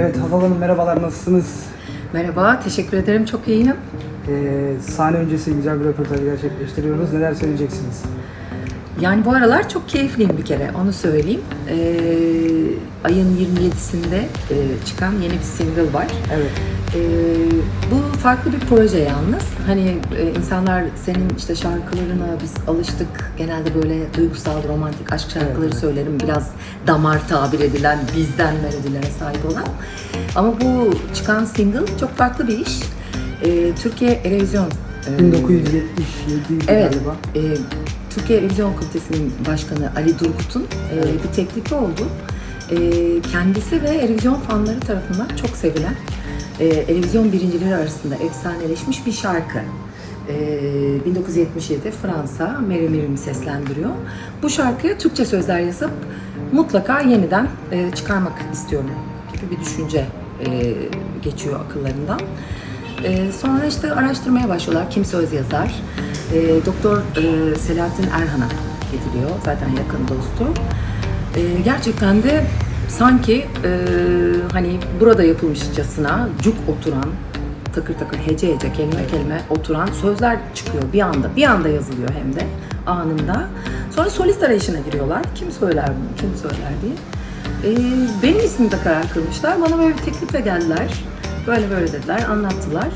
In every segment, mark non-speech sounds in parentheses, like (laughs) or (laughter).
Evet Hazal Hanım merhabalar nasılsınız? Merhaba, teşekkür ederim. Çok iyiyim. Ee, sahne öncesi güzel bir röportaj gerçekleştiriyoruz. Neler söyleyeceksiniz? Yani bu aralar çok keyifliyim bir kere, onu söyleyeyim. Ee, ayın 27'sinde e, çıkan yeni bir single var. Evet. Ee, bu farklı bir proje yalnız. Hani e, insanlar senin işte şarkılarına biz alıştık. Genelde böyle duygusal, romantik aşk şarkıları Evet. söylerim. Biraz damar tabir edilen, bizden melodilere sahip olan. Ama bu çıkan single çok farklı bir iş. Ee, Türkiye Erevizyon e, 1977 Evet, galiba. e, Türkiye Revizyon Komitesi'nin başkanı Ali Durgut'un e, bir teklifi oldu. E, kendisi ve Erevizyon fanları tarafından çok sevilen, e, Erevizyon birincileri arasında efsaneleşmiş bir şarkı. E, 1977 Fransa, Mary Mirim seslendiriyor. Bu şarkıya Türkçe sözler yazıp mutlaka yeniden e, çıkarmak istiyorum gibi bir düşünce e, geçiyor akıllarından. Ee, sonra işte araştırmaya başlıyorlar. Kim söz yazar? Ee, Doktor e, Selahattin Erhan'a gidiliyor. Zaten yakın dostu. Ee, gerçekten de sanki e, hani burada yapılmışçasına cuk oturan takır takır hece hece kelime kelime oturan sözler çıkıyor bir anda. Bir anda yazılıyor hem de anında. Sonra solist arayışına giriyorlar. Kim söyler bunu, kim söyler diye. Ee, benim ismimde karar kılmışlar. Bana böyle bir teklifle geldiler. Böyle böyle dediler, anlattılar.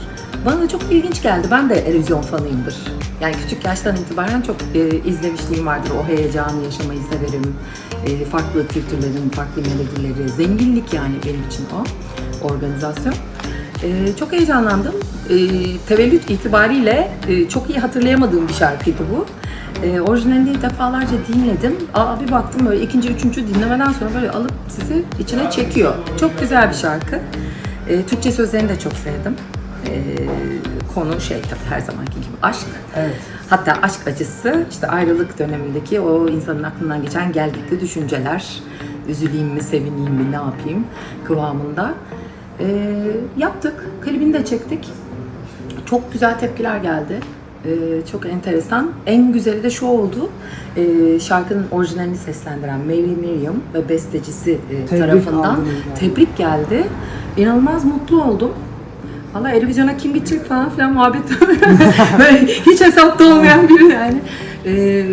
Bana da çok ilginç geldi. Ben de televizyon fanıyımdır. Yani küçük yaştan itibaren çok e, izlemişliğim vardır. O heyecanı yaşamayı severim. E, farklı kültürlerin, farklı melodileri, zenginlik yani benim için o organizasyon. E, çok heyecanlandım. E, tevellüt itibariyle e, çok iyi hatırlayamadığım bir şarkıydı bu. E, orijinalini defalarca dinledim. Aa, bir baktım böyle ikinci, üçüncü dinlemeden sonra böyle alıp sizi içine çekiyor. Çok güzel bir şarkı. E, Türkçe sözlerini de çok sevdim. E, konu şey tabii her zamanki gibi aşk. Evet. Hatta aşk acısı işte ayrılık dönemindeki o insanın aklından geçen gelgitli düşünceler. Üzüleyim mi, sevineyim mi, ne yapayım kıvamında. E, yaptık. Klibini de çektik. Çok güzel tepkiler geldi. Ee, çok enteresan. En güzeli de şu oldu. Ee, şarkının orijinalini seslendiren Mary Miriam ve bestecisi e, Tebrik tarafından tebrik geldi. İnanılmaz mutlu oldum. Valla Eurovision'a kim gidecek falan filan muhabbet. (laughs) Böyle hiç hesapta olmayan biri yani. Ee,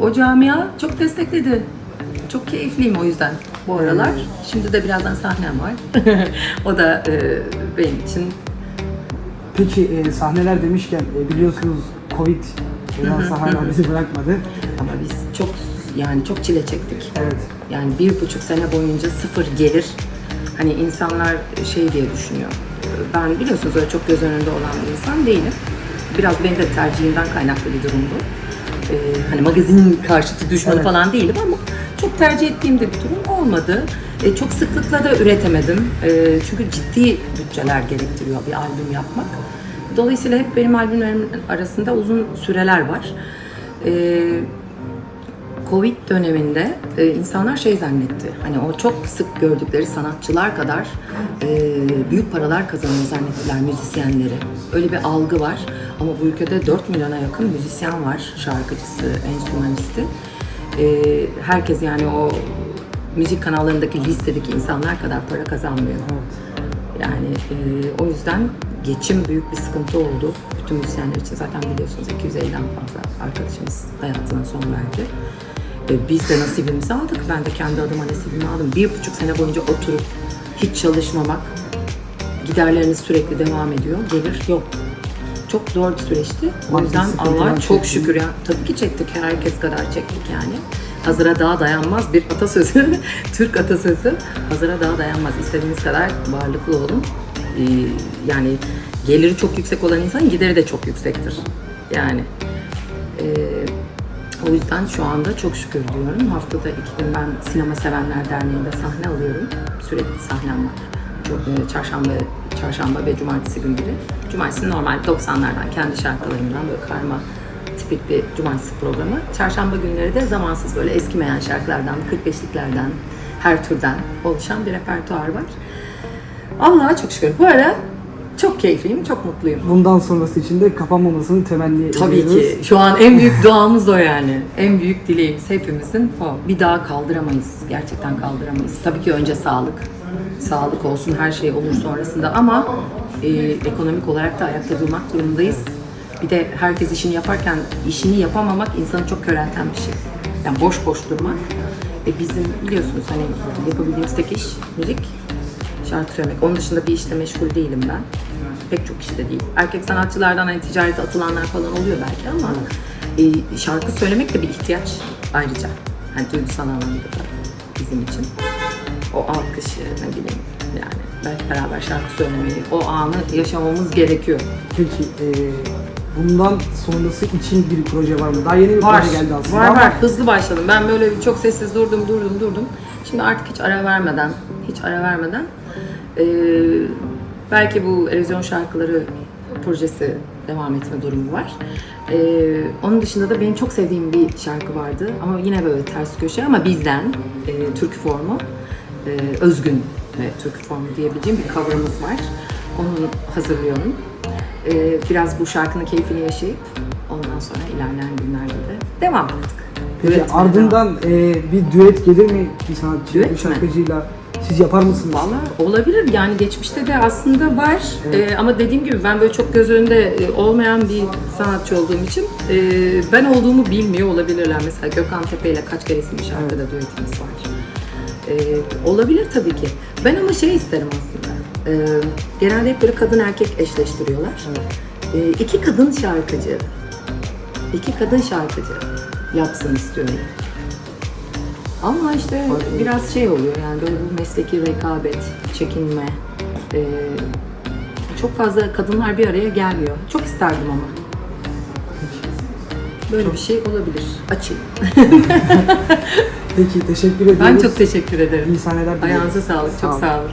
o camia çok destekledi. Çok keyifliyim o yüzden bu aralar. Şimdi de birazdan sahnem var. (laughs) o da e, benim için Peki e, sahneler demişken e, biliyorsunuz Covid biraz hala bizi bırakmadı. Ama biz çok yani çok çile çektik. Evet. Yani bir buçuk sene boyunca sıfır gelir. Hani insanlar şey diye düşünüyor. Ben biliyorsunuz öyle çok göz önünde olan bir insan değilim. Biraz benim de tercihimden kaynaklı bir durumdu. Ee, hani magazin karşıtı düşmanı Evet. falan değilim ama çok tercih ettiğim de bir durum olmadı. Ee, çok sıklıkla da üretemedim. Ee, çünkü ciddi bütçeler gerektiriyor bir albüm yapmak. Dolayısıyla hep benim albümlerimin arasında uzun süreler var. Ee, Covid döneminde e, insanlar şey zannetti. Hani o çok sık gördükleri sanatçılar kadar e, büyük paralar kazanıyor zannettiler müzisyenleri. Öyle bir algı var. Ama bu ülkede 4 milyona yakın müzisyen var. Şarkıcısı, enstrümanisti. E, herkes yani o müzik kanallarındaki listedeki insanlar kadar para kazanmıyor. Yani e, o yüzden geçim büyük bir sıkıntı oldu. Bütün müzisyenler için zaten biliyorsunuz 250'den fazla arkadaşımız hayatına son verdi. E, biz de nasibimizi aldık. Ben de kendi adıma nasibimi aldım. Bir buçuk sene boyunca oturup hiç çalışmamak, giderleriniz sürekli devam ediyor. Gelir yok. Çok zor bir süreçti. O yüzden Allah çok şükür ya tabii ki çektik. Herkes kadar çektik yani. Hazıra daha dayanmaz bir atasözü. (laughs) Türk atasözü. Hazıra daha dayanmaz. İstediğiniz kadar varlıklı olun. Ee, yani geliri çok yüksek olan insan gideri de çok yüksektir. Yani ee, o yüzden şu anda çok şükür diyorum. Haftada iki gün ben Sinema Sevenler Derneği'nde sahne alıyorum. Sürekli sahnem var. Çok, e, çarşamba, çarşamba ve cumartesi günleri. Cumartesi normal 90'lardan kendi şarkılarımdan böyle karma tipik bir cumartesi programı. Çarşamba günleri de zamansız böyle eskimeyen şarkılardan, 45'liklerden, her türden oluşan bir repertuar var. Allah'a çok şükür. Bu ara çok keyifliyim, çok mutluyum. Bundan sonrası için de kapanmamasını temenni Tabii ediyoruz. ki. Şu an en büyük (laughs) duamız o yani. En büyük dileğimiz hepimizin o. Bir daha kaldıramayız. Gerçekten kaldıramayız. Tabii ki önce sağlık. Sağlık olsun, her şey olur sonrasında ama e, ekonomik olarak da ayakta durmak durumundayız. Bir de herkes işini yaparken işini yapamamak insanı çok körelten bir şey. Yani boş boş durmak. E bizim biliyorsunuz hani yapabildiğimiz tek iş müzik, şarkı söylemek. Onun dışında bir işte meşgul değilim ben. Pek çok işte değil. Erkek sanatçılardan hani ticarete atılanlar falan oluyor belki ama e, şarkı söylemek de bir ihtiyaç ayrıca. Hani duygusal anlamda da bizim için. O alkışı ne bileyim yani belki beraber şarkı söylemeyi, o anı yaşamamız gerekiyor. Peki e, bundan sonrası için bir proje var mı? Daha yeni bir proje geldi aslında var ama var. Hızlı başladım. Ben böyle çok sessiz durdum, durdum, durdum. Şimdi artık hiç ara vermeden, hiç ara vermeden eee, belki bu Erozyon şarkıları projesi devam etme durumu var. Eee, onun dışında da benim çok sevdiğim bir şarkı vardı ama yine böyle ters köşe ama bizden eee türkü formu, eee, özgün ve türkü formu diyebileceğim bir cover'ımız var. Onu hazırlıyorum. Eee, biraz bu şarkının keyfini yaşayıp ondan sonra ilerleyen günlerde de devam artık. peki Üretmeye ardından e, bir düet gelir mi bir sanatçı, Düet bir mi? şarkıcıyla? Siz yapar mısınız? Valla olabilir yani geçmişte de aslında var Ee, ama dediğim gibi ben böyle çok göz önünde e, olmayan bir sanatçı olduğum için e, ben olduğumu bilmiyor olabilirler. Mesela Gökhan Tepe ile kaç kere isimli şarkıda düetimiz var. E, olabilir tabii ki. Ben ama şey isterim aslında. E, genelde hep böyle kadın erkek eşleştiriyorlar. E, iki kadın şarkıcı, iki kadın şarkıcı yapsın istiyorum. Ama işte biraz şey oluyor yani böyle bu mesleki rekabet, çekinme. eee, çok fazla kadınlar bir araya gelmiyor. Çok isterdim ama. Böyle bir şey olabilir. Açayım. (laughs) Peki teşekkür ediyoruz. Ben çok teşekkür ederim. İyi sahneler diliyorum. Ayağınıza sağlık. Çok sağ olun.